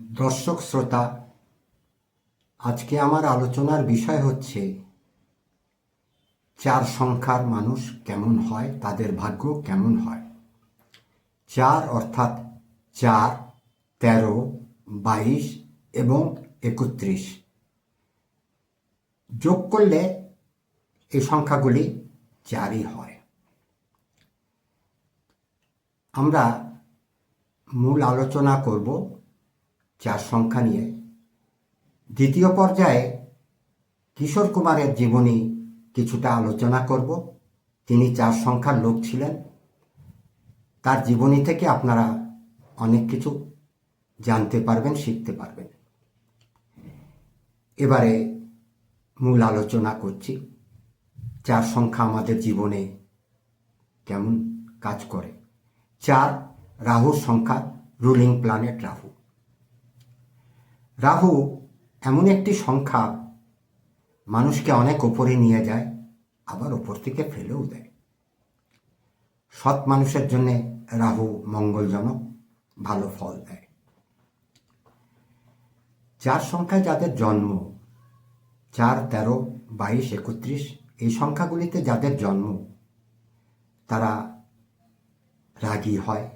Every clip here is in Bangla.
দর্শক শ্রোতা, আজকে আমার আলোচনার বিষয় হচ্ছে, চার সংখ্যার মানুষ কেমন হয়, তাদের ভাগ্য কেমন হয়? চার অর্থাৎ চার, তেরো, বাইশ এবং একত্রিশ। যোগ করলে এই সংখ্যাগুলি চারই হয়। আমরা মূল আলোচনা করব চার সংখ্যা নিয়ে। দ্বিতীয় পর্যায়ে কিশোর কুমারের জীবনী কিছুটা আলোচনা করব। তিনি চার সংখ্যার লোক ছিলেন। তার জীবনী থেকে আপনারা অনেক কিছু জানতে পারবেন, শিখতে পারবেন। এবারে মূল আলোচনা করছি। চার সংখ্যা আমাদের জীবনে কেমন কাজ করে। চার রাহুর সংখ্যা, রুলিং প্ল্যানেট রাহু। রাহু এমন একটি সংখ্যা মানুষকে অনেক ওপরে নিয়ে যায়, আবার ওপর থেকে ফেলেও দেয়। সৎ মানুষের জন্য রাহু মঙ্গলজনক, ভালো ফল দেয়। চার সংখ্যায় যাদের জন্ম, চার, তেরো, বাইশ, একত্রিশ, এই সংখ্যাগুলিতে যাদের জন্ম, তারা রাগী হয়,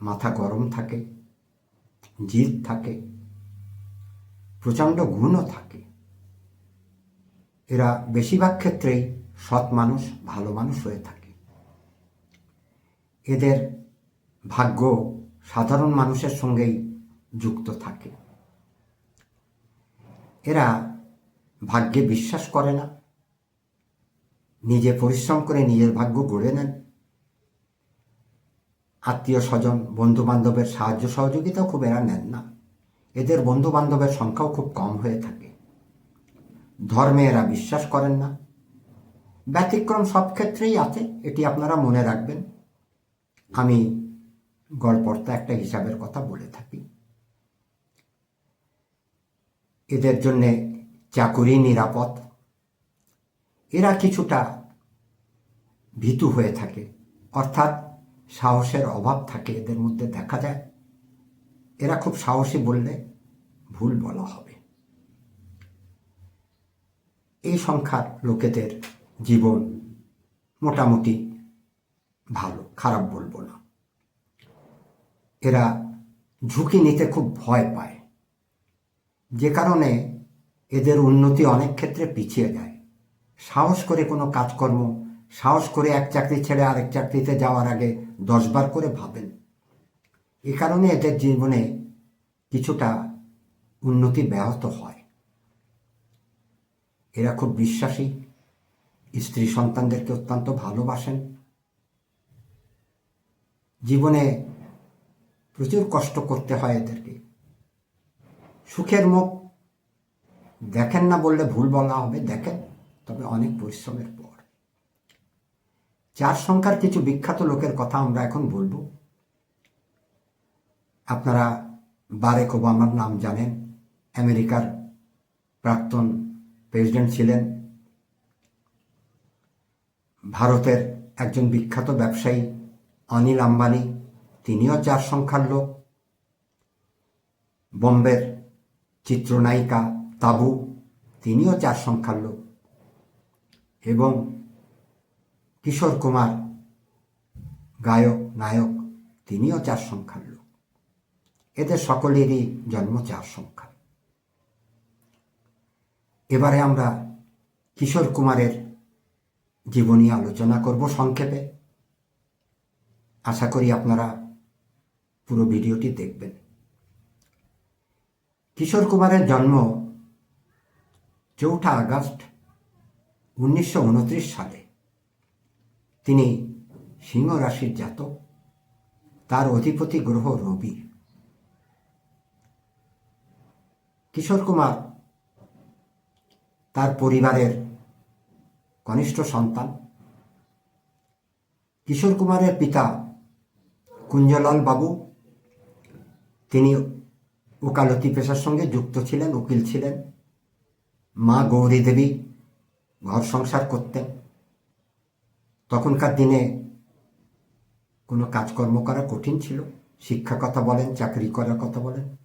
মাথা গরম থাকে, জিদ থাকে প্রচণ্ড গুণও থাকে। এরা বেশিরভাগ ক্ষেত্রেই সৎ মানুষ, ভালো মানুষ হয়ে থাকে। এদের ভাগ্য সাধারণ মানুষের সঙ্গেই যুক্ত থাকে। এরা ভাগ্যে বিশ্বাস করে না। নিজে পরিশ্রম করে নিজের ভাগ্য গড়ে নেন। আত্মীয় স্বজন বন্ধু বান্ধবের সাহায্য সহযোগিতাও খুব এরা নেন না। এদের বন্ধু বান্ধবের সংখ্যাও খুব কম হয়ে থাকে। ধর্মে এরা বিশ্বাস করেন না। ব্যতিক্রম সব ক্ষেত্রেই আছে, এটি আপনারা মনে রাখবেন। আমি গড়পড়তা একটা হিসাবের কথা বলে থাকি। এদের জন্যে চাকুরি নিরাপদ। এরা কিছুটা ভীতু হয়ে থাকে, অর্থাৎ সাহসের অভাব থাকে এদের মধ্যে, দেখা যায়। এরা খুব সাহসী বললে ভুল বলা হবে। এই সংখ্যার লোকেদের জীবন মোটামুটি ভালো, খারাপ বলব না। এরা ঝুঁকি নিতে খুব ভয় পায়। যে কারণে এদের উন্নতি অনেক ক্ষেত্রে পিছিয়ে যায়। সাহস করে কোনো কাজকর্ম, সাহস করে এক চাকরি ছেড়ে আরেক চাকরিতে যাওয়ার আগে দশবার করে ভাবেন এ কারণে এদের জীবনে কিছুটা উন্নতি ব্যাহত হয়। এরা খুব বিশ্বাসী। স্ত্রী সন্তানদেরকে অত্যন্ত ভালোবাসেন। জীবনে প্রচুর কষ্ট করতে হয় এদেরকে। সুখের মুখ দেখেন না বললে ভুল বলা হবে, দেখেন, তবে অনেক পরিশ্রমের পর। চার সংখ্যার কিছু বিখ্যাত লোকের কথা আমরা এখন বলব। আপনারা বারেক ওবামার নাম জানেন, আমেরিকার প্রাক্তন প্রেসিডেন্ট ছিলেন। ভারতের একজন বিখ্যাত ব্যবসায়ী অনিল আম্বানি, তিনিও চার সংখ্যার লোক। বোম্বের চিত্রনায়িকা তাবু, তিনিও চার সংখ্যার লোক। এবং কিশোর কুমার, গায়ক, নায়ক, তিনিও চার সংখ্যার এদের সকলেরই জন্ম চার সংখ্যা। এবারে আমরা কিশোর কুমারের জীবনী আলোচনা করব সংক্ষেপে। আশা করি আপনারা পুরো ভিডিওটি দেখবেন। কিশোর কুমারের জন্ম চৌঠা আগস্ট উনিশশো উনত্রিশ সালে। তিনি সিংহ রাশির জাতক। তার অধিপতি গ্রহ রবি। কিশোর কুমার, তার পরিবারের কনিষ্ঠ সন্তান। কিশোর কুমারের পিতা কুঞ্জলাল বাবু, তিনি ওকালতি পেশার সঙ্গে যুক্ত ছিলেন, উকিল ছিলেন। মা গৌরী দেবী ঘর সংসার করতেন। তখনকার দিনে কোনো কাজকর্ম করা কঠিন ছিল। শিক্ষা কথা বলেন, চাকরি করার কথা বলেন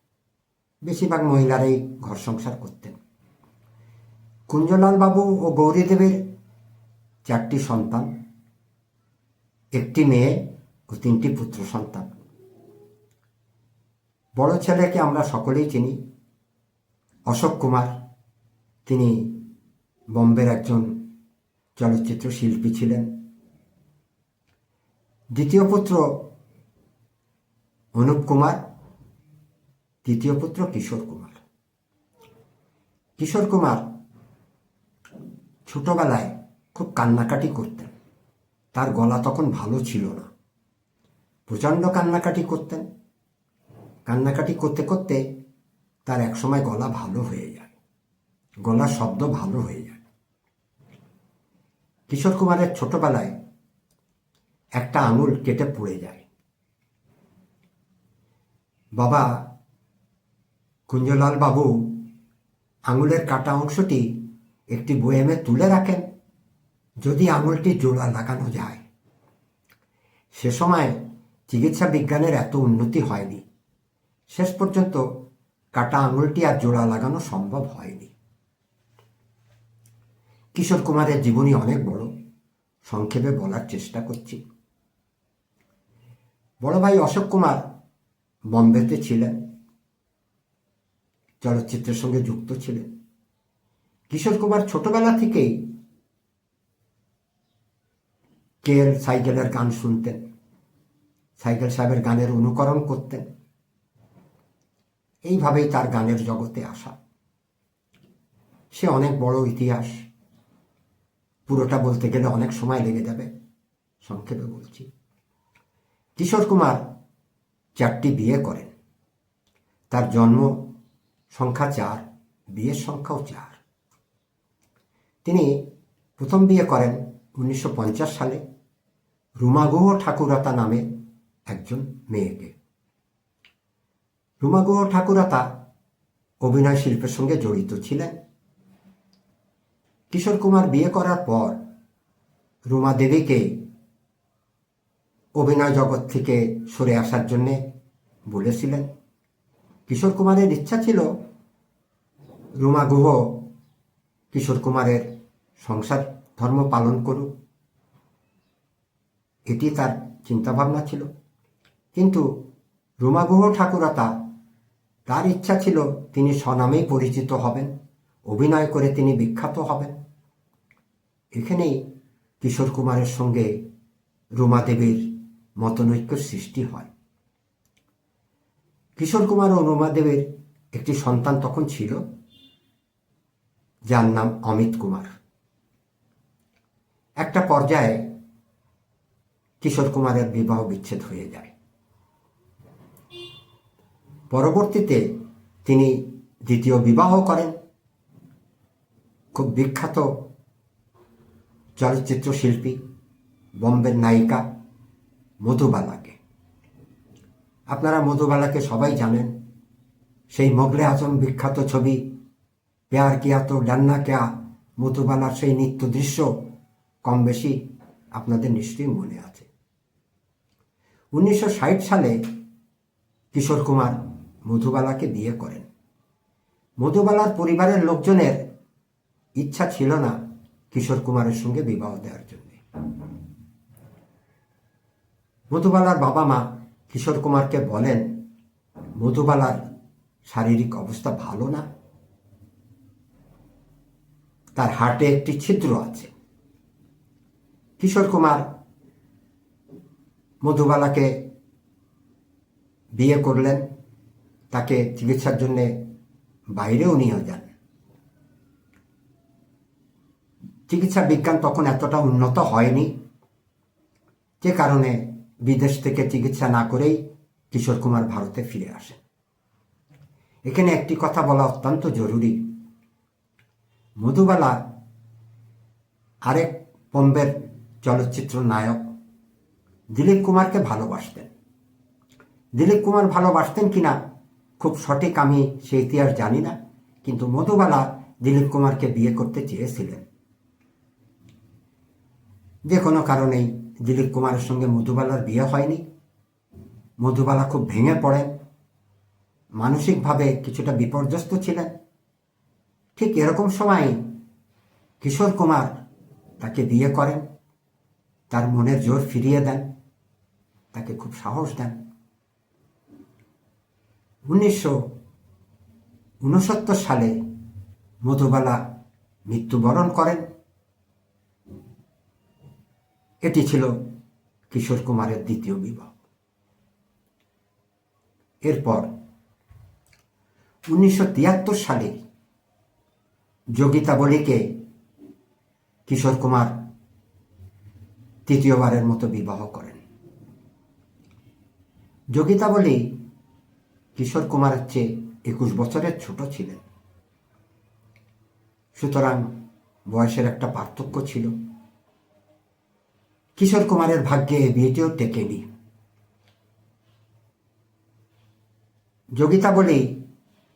বেশিরভাগ মহিলারাই ঘর সংসার করতেন। কুঞ্জলাল বাবু ও গৌরীদেবের চারটি সন্তান, একটি মেয়ে ও তিনটি পুত্র সন্তান। বড় ছেলেকে আমরা সকলেই চিনি। অশোক কুমার, তিনি বম্বের একজন চলচ্চিত্র শিল্পী ছিলেন। দ্বিতীয় পুত্র অনুপ কুমার তৃতীয় পুত্র কিশোর কুমার। কিশোর কুমার ছোটবেলায় খুব কান্নাকাটি করতেন। তার গলা তখন ভালো ছিল না। প্রচণ্ড কান্নাকাটি করতেন। কান্নাকাটি করতে করতে তার একসময় গলা ভালো হয়ে যায়। গলার শব্দ ভালো হয়ে যায়। কিশোর কুমারের ছোটবেলায় একটা আঙুল কেটে পড়ে যায়। বাবা কুঞ্জলাল বাবু, আঙুলের কাটা অংশটি একটি বয়ামে তুলে রাখেন যদি আঙুলটি জোড়া লাগানো যায়। সে সময় চিকিৎসা বিজ্ঞানের এত উন্নতি হয়নি। শেষ পর্যন্ত কাটা আঙুলটি আর জোড়া লাগানো সম্ভব হয়নি। কিশোর কুমারের জীবনী অনেক বড়, সংক্ষেপে বলার চেষ্টা করছি। বড় ভাই অশোক কুমার বম্বেতে ছিলেন। চলচ্চিত্রের সঙ্গে যুক্ত ছিলেন। কিশোর কুমার ছোটবেলা থেকেই কেএল সাইকেলের গান শুনতেন। সাইকেল সাহেবের গানের অনুকরণ করতেন। এইভাবেই তার গানের জগতে আসা। সে অনেক বড় ইতিহাস। পুরোটা বলতে গেলে অনেক সময় লেগে যাবে, সংক্ষেপে বলছি। কিশোর কুমার চারটি বিয়ে করেন। তার জন্ম সংখ্যা চার, বিয়ের সংখ্যাও চার। তিনি প্রথম বিয়ে করেন উনিশশো পঞ্চাশ সালে রুমাগুহ ঠাকুরতা নামে একজন মেয়েকে। রুমাগুহ ঠাকুরাতা অভিনয় শিল্পের সঙ্গে জড়িত ছিলেন। কিশোর কুমার বিয়ে করার পর রুমা দেবীকে অভিনয় জগৎ থেকে সরে আসার জন্যে বলেছিলেন। কিশোর কুমারের ইচ্ছা ছিল রুমা গুহ কিশোর কুমারের সংসার ধর্ম পালন করুক। এটি তার চিন্তাভাবনা ছিল। কিন্তু রুমা গুহ ঠাকুরতা, তার ইচ্ছা ছিল তিনি স্বনামেই পরিচিত হবেন, অভিনয় করে তিনি বিখ্যাত হবেন। এখানেই কিশোর কুমারের সঙ্গে রুমা দেবীর মতনৈক্য সৃষ্টি হয়। কিশোর কুমার ও রুমা দেবের একটি সন্তান তখন ছিল, যার নাম অমিত কুমার। একটা পর্যায়ে কিশোর কুমারের বিবাহ বিচ্ছেদ হয়ে যায়। পরবর্তীতে তিনি দ্বিতীয় বিবাহ করেন। খুব বিখ্যাত চলচ্চিত্র শিল্পী বম্বের নায়িকা মধুবালাকে আপনারা মধুবালাকে সবাই জানেন। সেই মোগলে আজম বিখ্যাত ছবি, পেয়ার কিয়া তো ডান্না কেয়া, মধুবালার সেই নিত্য দৃশ্য কম বেশি আপনাদের নিশ্চয়ই মনে আছে। উনিশশো ষাট সালে কিশোর কুমার মধুবালাকে বিয়ে করেন। মধুবালার পরিবারের লোকজনের ইচ্ছা ছিল না কিশোর কুমারের সঙ্গে বিবাহ দেওয়ার জন্য। মধুবালার বাবা মা কিশোর কুমারকে বলেন, মধুবালার শারীরিক অবস্থা ভালো না। তার হার্টে একটি ছিদ্র আছে। কিশোর কুমার মধুবালাকে বিয়ে করলেন। তাকে চিকিৎসার জন্য বাইরেও নিয়ে যান। চিকিৎসা বিজ্ঞান তখন এতটা উন্নত হয়নি, যে কারণে বিদেশ থেকে চিকিৎসা না করেই কিশোর কুমার ভারতে ফিরে আসেন এখানে একটি কথা বলা অত্যন্ত জরুরি। মধুবালা আরেক বম্বের চলচ্চিত্র নায়ক দিলীপ কুমারকে ভালোবাসতেন। দিলীপ কুমার ভালোবাসতেন কিনা খুব সঠিক আমি সেই ইতিহাস জানি না, কিন্তু মধুবালা দিলীপ কুমারকে বিয়ে করতে চেয়েছিলেন। যে কোনো কারণেই দিলীপ কুমারের সঙ্গে মধুবালার বিয়ে হয়নি, মধুবালা খুব ভেঙে পড়েন মানসিকভাবে কিছুটা বিপর্যস্ত ছিলেন। ঠিক এরকম সময় কিশোর কুমার তাকে বিয়ে করেন, তার মনের জোর ফিরিয়ে দেন, তাকে খুব সাহস দেন। উনিশশো উনসত্তর সালে মধুবালা মৃত্যুবরণ করেন। এটি ছিল কিশোর কুমারের দ্বিতীয় বিবাহ। এরপর উনিশশো তিয়াত্তর সালে যোগিতা বলিকে কিশোর কুমার তৃতীয়বারের মতো বিবাহ করেন। যোগিতা বলি কিশোর কুমারের চেয়ে একুশ বছরের ছোট ছিলেন। সুতরাং বয়সের একটা পার্থক্য ছিল। কিশোর কুমারের ভাগ্যে বিয়েটিও টেকেনি যোগিতা বলি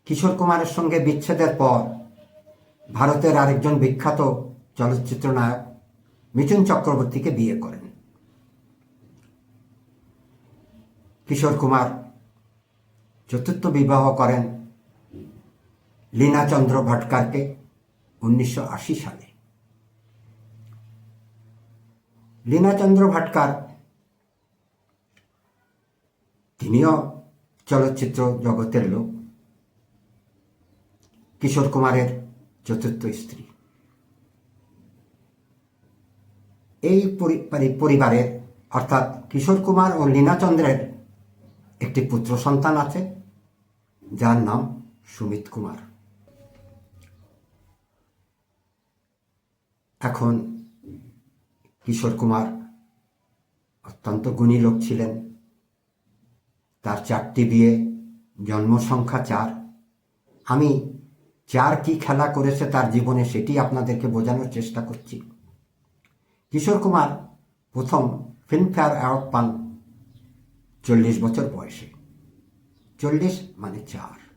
কিশোর কুমারের সঙ্গে বিচ্ছেদের পর ভারতের আরেকজন বিখ্যাত চলচ্চিত্র নায়ক মিঠুন চক্রবর্তীকে বিয়ে করেন। কিশোর কুমার চতুর্থ বিবাহ করেন লীনাচন্দ্র ভটকারকে উনিশশো আশি সালে। লীনাচন্দ্র ভাটকার। তিনিও চলচ্চিত্র জগতের লোক। কিশোর কুমারের চতুর্থ স্ত্রী। এই পরি- পরিবারের, অর্থাৎ কিশোর কুমার ও লীনাচন্দ্রের একটি পুত্র সন্তান আছে, যার নাম সুমিত কুমার। এখন কিশোর কুমার অত্যন্ত গুণী লোক ছিলেন। তার চারটি বিয়ে জন্মসংখ্যা চার। আমি চার কি খেলা করেছে তার জীবনে সেটি আপনাদেরকে বোঝানোর চেষ্টা করছি। কিশোর কুমার প্রথম ফিল্মফেয়ার অ্যাওয়ার্ড পান চল্লিশ বছর বয়সে। চল্লিশ মানে চার।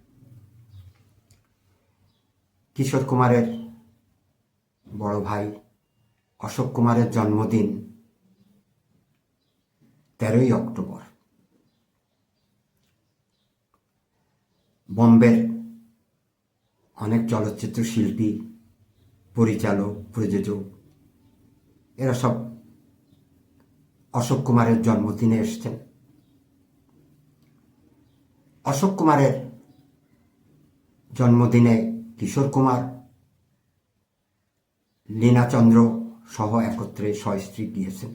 কিশোর কুমারের বড় ভাই অশোক কুমারের জন্মদিন তেরোই অক্টোবর। বম্বের অনেক চলচ্চিত্র শিল্পী, পরিচালক, প্রযোজক, এরা সব অশোক কুমারের জন্মদিনে এসছেন। অশোক কুমারের জন্মদিনে কিশোর কুমার লীনাচন্দ্র সহ একত্রে সস্ত্রী গিয়েছেন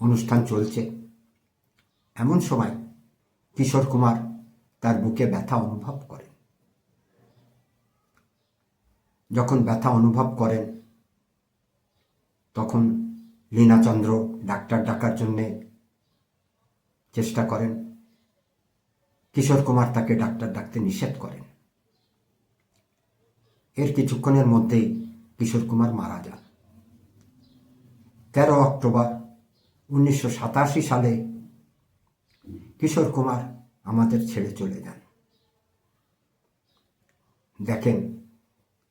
অনুষ্ঠান চলছে। এমন সময় কিশোর কুমার তার বুকে ব্যথা অনুভব করেন। যখন ব্যথা অনুভব করেন, তখন লীনাচন্দ্র ডাক্তার ডাকার জন্যে চেষ্টা করেন। কিশোর কুমার তাকে ডাক্তার ডাকতে নিষেধ করেন। এর কিছুক্ষণের মধ্যেই কিশোর কুমার মারা যান। তেরো অক্টোবর উনিশশো সাতাশি সালে কিশোর কুমার আমাদের ছেড়ে চলে যান। দেখেন,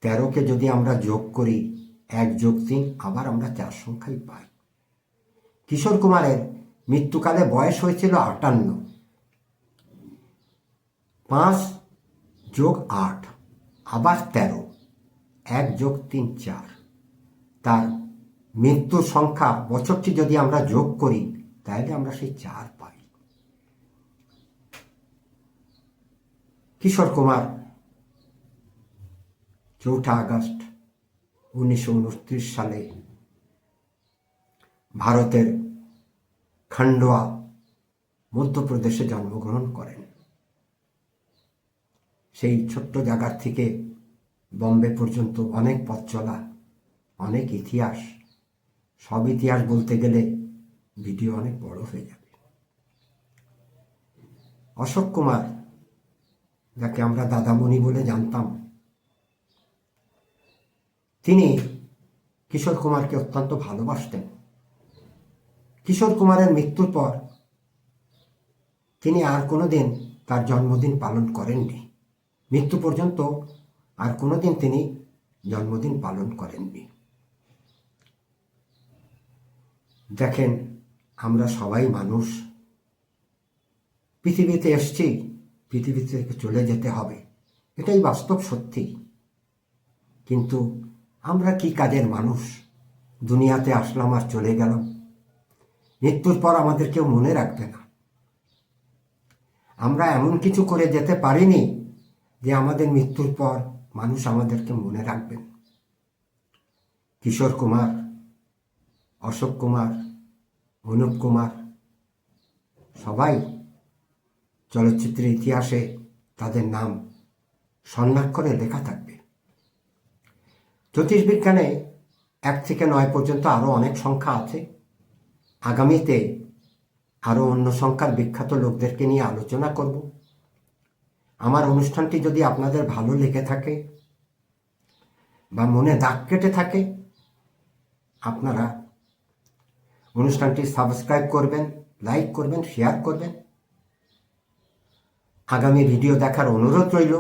তেরোকে যদি আমরা যোগ করি, এক যোগ তিন, আবার আমরা চার সংখ্যাই পাই। কিশোর কুমারের মৃত্যুকালে বয়স হয়েছিল আটান্ন। পাঁচ যোগ আট, আবার তেরো, এক যোগ তিন, চার। তার মৃত্যুর সংখ্যা বছরটি যদি আমরা যোগ করি, তাহলে আমরা সেই চার পাই। কিশোর কুমার, চৌঠা আগস্ট উনিশশো উনত্রিশ সালে ভারতের খান্ডোয়া, মধ্যপ্রদেশে জন্মগ্রহণ করেন। সেই ছোট্ট জায়গার থেকে বম্বে পর্যন্ত অনেক পথ চলা, অনেক ইতিহাস সব ইতিহাস বলতে গেলে ভিডিও অনেক বড় হয়ে যাবে। অশোক কুমার, যাকে আমরা দাদামণি বলে জানতাম, তিনি কিশোর কুমারকে অত্যন্ত ভালোবাসতেন। কিশোর কুমারের মৃত্যুর পর তিনি আর কোনোদিন তার জন্মদিন পালন করেননি। মৃত্যু পর্যন্ত আর কোনোদিন তিনি জন্মদিন পালন করেননি। দেখেন, আমরা সবাই মানুষ। পৃথিবীতে এসছি, পৃথিবী থেকে চলে যেতে হবে। এটাই বাস্তব সত্যি। কিন্তু আমরা কি কাজের মানুষ? দুনিয়াতে আসলাম আর চলে গেলাম। মৃত্যুর পর আমাদের কেউ মনে রাখবে না। আমরা এমন কিছু করে যেতে পারিনি যে আমাদের মৃত্যুর পর মানুষ আমাদেরকে মনে রাখবেন। কিশোর কুমার অশোক কুমার, অনুপ কুমার, সবাই চলচ্চিত্রের ইতিহাসে তাদের নাম স্বর্ণাক্ষরে লেখা থাকবে। জ্যোতিষবিজ্ঞানে এক থেকে নয় পর্যন্ত আরও অনেক সংখ্যা আছে। আগামীতে আরও অন্য সংখ্যার বিখ্যাত লোকদেরকে নিয়ে আলোচনা করব। আমার অনুষ্ঠানটি যদি আপনাদের ভালো লেগে থাকে বা মনে দাগ কেটে থাকে, আপনারা অনুষ্ঠানটি সাবস্ক্রাইব করবেন লাইক করবেন শেয়ার করবেন। আগামী ভিডিও দেখার অনুরোধ রইল।